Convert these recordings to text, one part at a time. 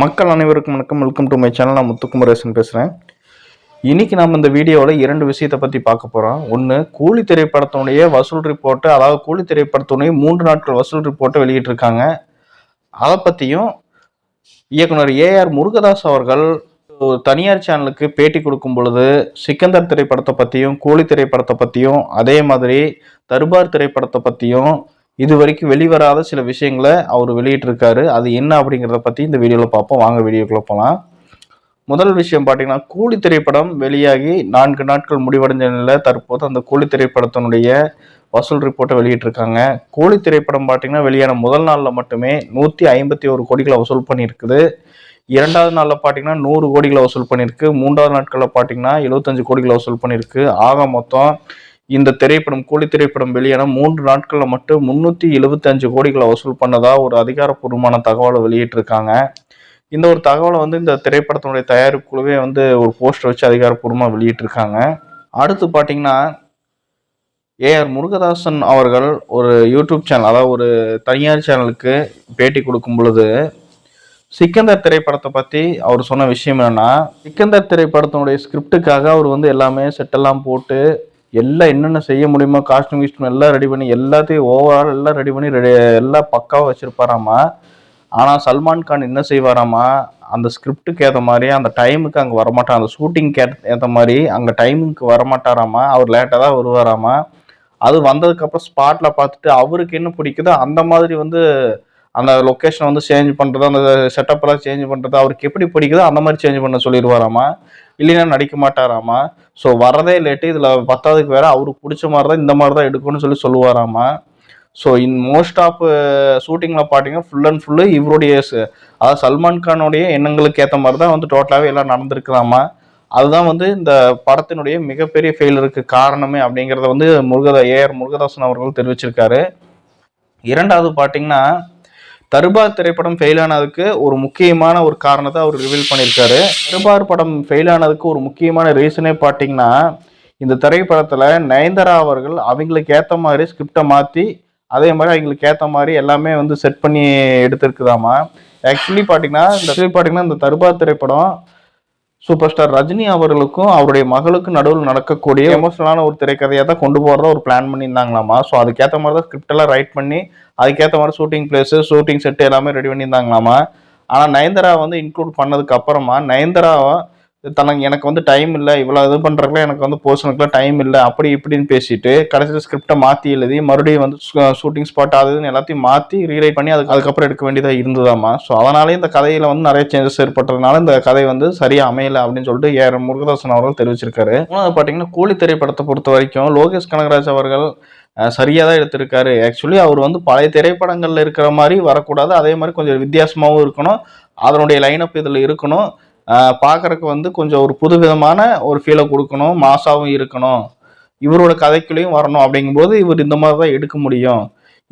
மக்கள் அனைவருக்கும் வணக்கம். வெல்கம் டு மை சேனல் நான் முத்துக்குமரேசன் பேசுகிறேன் இன்னைக்கு நம்ம இந்த வீடியோவில் இரண்டு விஷயத்தை பற்றி பார்க்க போகிறோம் ஒன்று கூலி திரைப்படத்தினுடைய வசூல் ரிப்போர்ட்டு அதாவது கூலி திரைப்படத்தினுடைய மூன்று நாட்கள் வசூல் ரிப்போர்ட்டை வெளியிட்டிருக்காங்க. அதை பற்றியும் இயக்குனர் ஏஆர் முருகதாஸ் அவர்கள் ஒரு தனியார் சேனலுக்கு பேட்டி கொடுக்கும் பொழுது சிக்கந்தர் திரைப்படத்தை பற்றியும் கூலி திரைப்படத்தை பற்றியும் அதே மாதிரி தர்பார் திரைப்படத்தை பற்றியும் இது வரைக்கும் வெளிவராத சில விஷயங்களை அவர் வெளியிட்டிருக்காரு. அது என்ன அப்படிங்கிறத பற்றி இந்த வீடியோவில் பார்ப்போம். வாங்க வீடியோக்குள்ள போகலாம் முதல் விஷயம் பார்த்தீங்கன்னா கூலி திரைப்படம் வெளியாகி நான்கு நாட்கள் முடிவடைஞ்ச நிலையில் தற்போது அந்த கூலி திரைப்படத்தினுடைய வசூல் ரிப்போர்ட்டை வெளியிட்டிருக்காங்க. கூலி திரைப்படம் பார்த்தீங்கன்னா வெளியான முதல் நாளில் மட்டுமே நூற்றி ஐம்பத்தி ஒரு கோடிகளை வசூல் பண்ணியிருக்குது. இரண்டாவது நாளில் பார்த்தீங்கன்னா நூறு கோடிகளை வசூல் பண்ணியிருக்கு. மூன்றாவது நாட்களில் பார்த்தீங்கன்னா எழுபத்தஞ்சு கோடிகளை வசூல் பண்ணியிருக்கு. ஆக மொத்தம் இந்த திரைப்படம் கூலி திரைப்படம் வெளியான மூன்று நாட்களில் மட்டும் முன்னூற்றி எழுபத்தஞ்சு கோடிகளை வசூல் பண்ணதா ஒரு அதிகாரப்பூர்வமான தகவலை வெளியிட்டிருக்காங்க. இந்த ஒரு தகவலை வந்து இந்த திரைப்படத்தினுடைய தயாரிப்பு குழுவே வந்து ஒரு போஸ்டர் வச்சு அதிகாரப்பூர்வமாக வெளியிட்டிருக்காங்க. அடுத்து பார்த்தீங்கன்னா ஏஆர் முருகதாசன் அவர்கள் ஒரு யூடியூப் சேனல் அதாவது ஒரு தனியார் சேனலுக்கு பேட்டி கொடுக்கும் பொழுது சிக்கந்தர் திரைப்படத்தை பற்றி அவர் சொன்ன விஷயம் என்னென்னா சிக்கந்தர் திரைப்படத்தினுடைய ஸ்கிரிப்டுக்காக அவர் வந்து எல்லாமே செட்டெல்லாம் போட்டு எல்லாம் என்னென்ன செய்ய முடியுமோ காஸ்டியூம் கிஸ்டியூம் எல்லாம் ரெடி பண்ணி எல்லாத்தையும் ஓவரால் எல்லாம் ரெடி பண்ணி ரெடி எல்லாம் பக்காவாக வச்சுருப்பாராமா? ஆனால் சல்மான் கான் என்ன செய்வாராமா? அந்த ஸ்கிரிப்டுக்கு ஏற்ற மாதிரி அந்த டைமுக்கு அங்கே வரமாட்டார் அந்த ஷூட்டிங்க்கு ஏற்ற மாதிரி அங்கே டைமுக்கு வரமாட்டாராமா? அவர் லேட்டாக தான் வருவாராமா? அது வந்ததுக்கப்புறம் ஸ்பாட்டில் பார்த்துட்டு அவருக்கு என்ன பிடிக்குதோ அந்த மாதிரி வந்து அந்த லொக்கேஷனை வந்து சேஞ்ச் பண்ணுறது அந்த செட்டப்பெல்லாம் சேஞ்ச் பண்ணுறது அவருக்கு எப்படி பிடிக்குதோ அந்த மாதிரி சேஞ்ச் பண்ண சொல்லிடுவாராமா? இல்லைன்னா நடிக்க மாட்டாராமா? ஸோ வரதே லேட்டு இதில் பத்தாவதுக்கு வேற அவருக்கு பிடிச்ச மாதிரி தான் இந்த மாதிரி தான் எடுக்கணும்னு சொல்லி சொல்லுவாராமா? ஸோ இன் மோஸ்ட் ஆஃப் ஷூட்டிங்கில் பார்த்தீங்கன்னா ஃபுல் அண்ட் ஃபுல்லு இவருடைய அதாவது சல்மான் கானுடைய எண்ணங்களுக்கு ஏற்ற மாதிரி தான் வந்து டோட்டலாகவே எல்லாம் நடந்திருக்குதாமா அதுதான் வந்து இந்த படத்தினுடைய மிகப்பெரிய ஃபெயிலருக்கு காரணமே அப்படிங்கிறத வந்து முருகதா ஏஆர் முருகதாசன் அவர்கள் தெரிவிச்சிருக்காரு. இரண்டாவது பார்த்தீங்கன்னா தர்பார் திரைப்படம் ஃபெயில் ஆனதுக்கு ஒரு முக்கியமான ஒரு காரணத்தை அவர் ரிவீல் பண்ணியிருக்காரு. தர்பார் படம் ஃபெயில் ஆனதுக்கு ஒரு முக்கியமான ரீசனே பார்த்தீங்கன்னா இந்த திரைப்படத்தில் நயன்தாரா அவர்கள் அவங்களுக்கு ஏற்ற மாதிரி ஸ்கிரிப்டை மாற்றி அதே மாதிரி அவங்களுக்கு ஏற்ற மாதிரி எல்லாமே வந்து செட் பண்ணி எடுத்திருக்குதாமா. ஆக்சுவலி பார்த்தீங்கன்னா இந்த ஆக்சுவலி பார்த்தீங்கன்னா இந்த தர்பார் திரைப்படம் சூப்பர் ஸ்டார் ரஜினி அவர்களுக்கும் அவருடைய மகளுக்கும் நடுவில் நடக்கக்கூடிய எமோஷனலான ஒரு திரைக்கதையாக தான் கொண்டு போகிறதா ஒரு பிளான் பண்ணியிருந்தாங்களாமா? ஸோ அதுக்கேற்ற மாதிரி தான் ஸ்கிரிப்டெல்லாம் ரைட் பண்ணி அதுக்கேற்ற மாதிரி ஷூட்டிங் பிளேஸு ஷூட்டிங் செட் எல்லாமே ரெடி பண்ணியிருந்தாங்களாமா? ஆனால் நயன்தாரா வந்து இன்க்ளூட் பண்ணதுக்கு அப்புறமா நயன்தாராவை தனக்கு எனக்கு வந்து டைம் இல்லை இவ்வளோ இது பண்ணுறதுக்குலாம் எனக்கு வந்து போர்ஷனுக்குலாம் டைம் இல்லை அப்படி இப்படின்னு பேசிட்டு கடைசியில் ஸ்கிரிப்டை மாற்றி எழுதி மறுபடியும் வந்து ஷூட்டிங் ஸ்பாட் ஆகுதுன்னு எல்லாத்தையும் மாற்றி ரீரைட் பண்ணி அதுக்கு அதுக்கப்புறம் எடுக்க வேண்டியதாக இருந்ததாமா ஸோ அதனாலே இந்த கதையில் வந்து நிறைய சேஞ்சஸ் ஏற்பட்டதுனால இந்த கதை வந்து சரியாக அமையலை அப்படின்னு சொல்லிட்டு ஏற முருகதாசன் அவர்கள் தெரிவிச்சிருக்காரு. மூணாவது பார்த்தீங்கன்னா கூலி திரைப்படத்தை பொறுத்த வரைக்கும் லோகேஷ் கனகராஜ் அவர்கள் சரியாக தான் எடுத்திருக்காரு. ஆக்சுவலி அவர் வந்து பழைய திரைப்படங்களில் இருக்கிற மாதிரி வரக்கூடாது. அதே மாதிரி கொஞ்சம் வித்தியாசமாகவும் இருக்கணும். அதனுடைய லைனப் இதில் இருக்கணும். பார்க்குறக்கு வந்து கொஞ்சம் ஒரு புதுவிதமான ஒரு ஃபீலை கொடுக்கணும் மாசாவும் இருக்கணும். இவரோட கதைக்குள்ளேயும் வரணும் அப்படிங்கும்போது இவர் இந்த மாதிரி தான் எடுக்க முடியும்.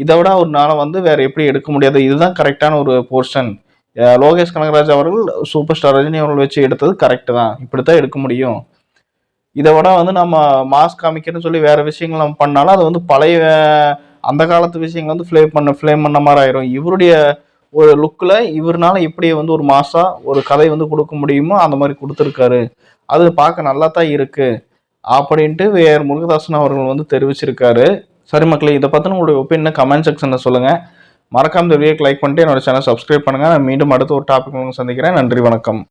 இதை விட அவர்னால வந்து வேற எப்படி எடுக்க முடியாது? இதுதான் கரெக்டான ஒரு போர்ஷன் லோகேஷ் கனகராஜ் அவர்கள் சூப்பர் ஸ்டார் ரஜினி அவர்கள் வச்சு எடுத்தது கரெக்டு தான். இப்படித்தான் எடுக்க முடியும். இதை விட வந்து நம்ம மாஸ் காமிக்கணும்னு சொல்லி வேற விஷயங்கள் நம்ம பண்ணாலும் அது வந்து பழைய அந்த காலத்து விஷயங்கள் வந்து ஃப்ளே பண்ண ஃப்ளேம் பண்ண மாதிரி ஆயிரும். இவருடைய ஒரு லுக்கில் இவர்னால எப்படி வந்து ஒரு மாசா ஒரு கதை வந்து கொடுக்க முடியுமோ அந்த மாதிரி கொடுத்துருக்காரு. அது பார்க்க நல்லா தான் இருக்கு அப்படின்ட்டு வேர் முருகதாசன் அவர்கள் வந்து தெரிவிச்சிருக்காரு. சரி மக்களே இதை பற்றின உங்களுடைய ஒப்பீனியன் கமெண்ட் செக்ஷனில் சொல்லுங்கள் மறக்காம இந்த வீடியோக்கு லைக் பண்ணிட்டு என்னோட சேனல் சப்ஸ்கிரைப் பண்ணுங்கள் நான் மீண்டும் அடுத்த ஒரு டாபிக் சந்திக்கிறேன். நன்றி வணக்கம்.